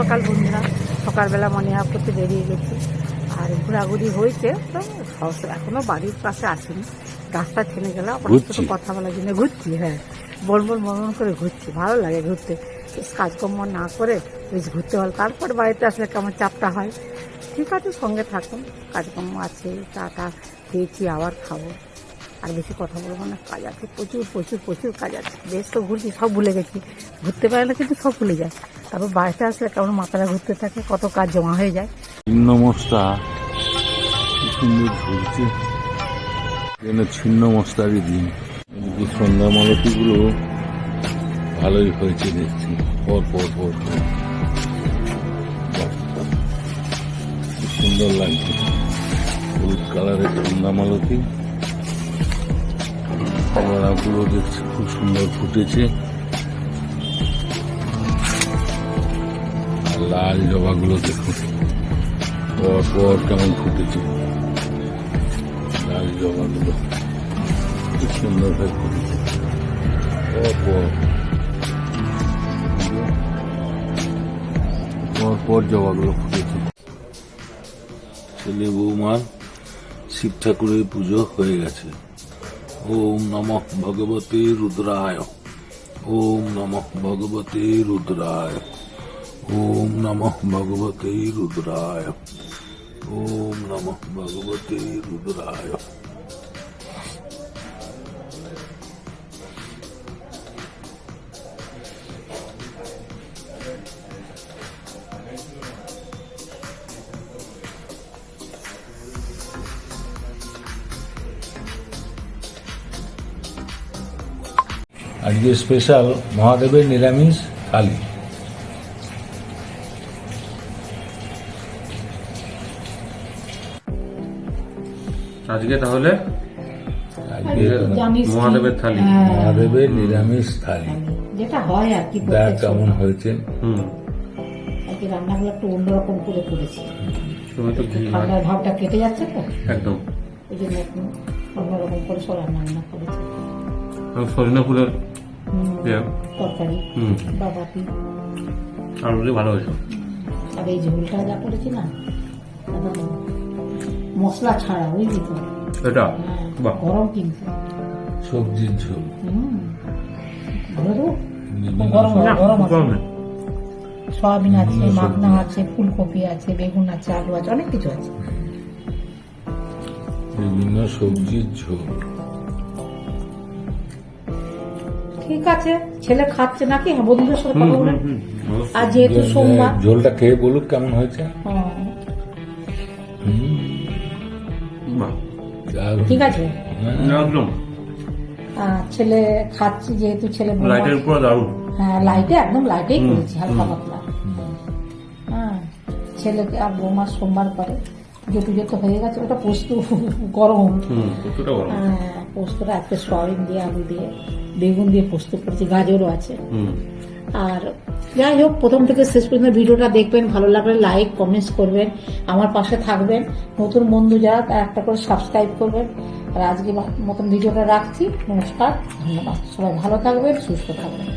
সকাল বন্ধুরা। সকালবেলা মনে হাফ করতে বেরিয়ে গেছি। আর ঘোরাঘুরি হয়েছে তো এখনও বাড়ির পাশে আসেনি। রাস্তা থেমে গেল আপনার সাথে কথা বলার জন্য। ঘুরছি হ্যাঁ। বল বল মরমর করে ঘুরছি। ভালো লাগে ঘুরতে। বেশ কাজকর্ম না করে বেশ ঘুরতে হল। তারপর বাড়িতে আসলে কেমন চাপটা হয়? ঠিক আছে সঙ্গে থাকুন। কাজকর্ম আছে চা টা খেয়েছি আবার খাব। আর বেশি কথা বলব না, কাজ আছে, প্রচুর প্রচুর প্রচুর কাজ আছে। বেশ তো ঘুরছি, সব ভুলে গেছি। ঘুরতে পারলে কিন্তু সব ভুলে যায়। তারপর বাড়িতে আসলে কেমন মাথাটা ঘুরতে থাকে, কত কাজ জমা হয়ে যায়। ছিন্ন মস্তা সুন্দর ঝুলছে যেন ছিন্ন মস্তারই দিন। এদিকে সন্ধ্যা মালতিগুলো ভালোই হয়েছে দেখছি। পর পর পর পর। সুন্দর লাগছে। হলুদ কালারের সন্ধ্যা মালতি কমলাগুলো দেখছি, খুব সুন্দর ফুটেছে। লাল জবাগুলো দেখুন, পর পর কেমন ফুটেছে। লাল জবাগুলো কি সুন্দর ভাবে ফুটেছে। পর পর। পর পর জবাগুলো ফুটেছে। ছেলে বৌমার শিব ঠাকুরের পুজো হয়ে গেছে। ओम नमः भगवते रुद्राय। ओम नमः भगवते रुद्राय। ओम नमः भगवते रुद्राय। ओम नमः भगवते रुद्राय। আজকে স্পেশাল মহাদেবের নিরামিষ থালি আজকে তাহলে আজকে? মহাদেবের থালি। হ্যাঁ, মহাদেবের নিরামিষ থালি। যেটা হয় আর কি দেখ কেমন হয়েছে। হুম। আর রান্নাগুলো একটু অন্যরকম করে করেছি। তুমি তো ঠান্ডার ভাবটা কেটে যাচ্ছে তো? একদম। এই জন্য একটু অন্যরকম করে সব রান্না বান্না করেছি সজনা ফুলের তরকারি বা বাটি আর ভালো হয়েছে। আর এই ঝোলটা যা করেছি না মশলা ছাড়া বুঝলি তো? এটা? হ্যাঁ, গরম কিন্তু। সবজির ঝোল। হুম। ধরে গরম গরম আছে। গরম সয়াবিন আছে মাখনা আছে ফুলকপি আছে বেগুন আছে আলু আছে অনেক কিছু আছে। বিভিন্ন সবজির ঝোল। ঠিক আছে ছেলে খাচ্ছে নাকি? হ্যাঁ বন্ধুদের সাথে কথা বলে আর যেহেতু সোমবার ঝোলটা খেয়ে বলুক কেমন হয়েছে। হ্যাঁ। ঠিক আছে। হ্যাঁ, একদম। ছেলে খাচ্ছি যেহেতু ছেলে লাইটের উপর দারুণ। হ্যাঁ লাইটে একদম লাইটেই করেছি হালকা পাতলা। হ্যাঁ ছেলেকে আর বৌমা সোমবার করে পুজো টুজো হয়ে গেছে ওটা পোস্ত গরম। গরম। হ্যাঁ পোস্তটা একটা সয়াবিন দিয়ে আলু দিয়ে বেগুন দিয়ে পোস্ত করছি গাজরও আছে। আর যাই হোক প্রথম থেকে শেষ পর্যন্ত ভিডিওটা দেখবেন ভালো লাগলে লাইক কমেন্টস করবেন আমার পাশে থাকবেন। নতুন বন্ধু যারা তারা একটা করে সাবস্ক্রাইব করবেন। আর আজকে মতন ভিডিওটা রাখছি নমস্কার ধন্যবাদ। সবাই ভালো থাকবেন সুস্থ থাকবেন।